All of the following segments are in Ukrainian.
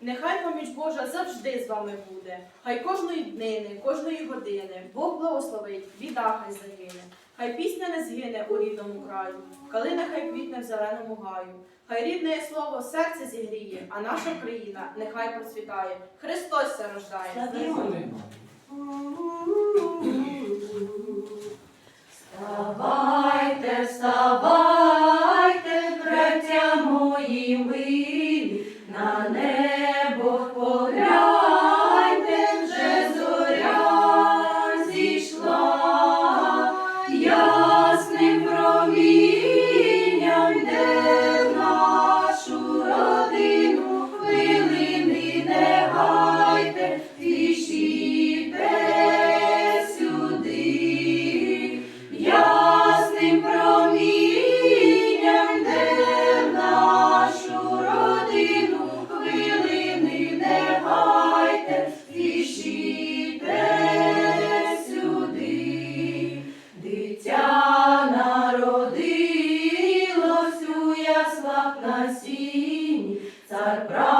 Нехай поміч Божа завжди з вами буде. Хай кожної днини, кожної години Бог благословить, біда хай загине. Хай пісня не згине у рідному краю, калина хай квітне в зеленому гаю. Хай рідне слово серце зігріє, а наша країна нехай процвітає. Христос рождає. цар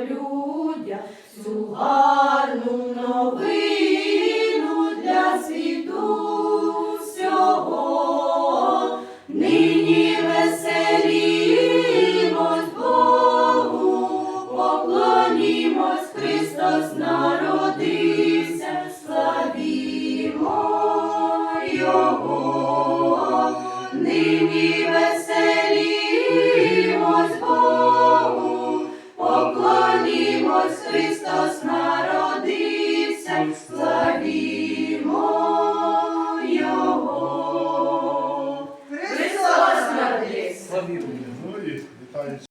Людям цю гарну новину для світу всього. Нині веселімось Богу, поклонімось, Христос народився, славімо Його. Нині веселімось поклонімось, Христос народився.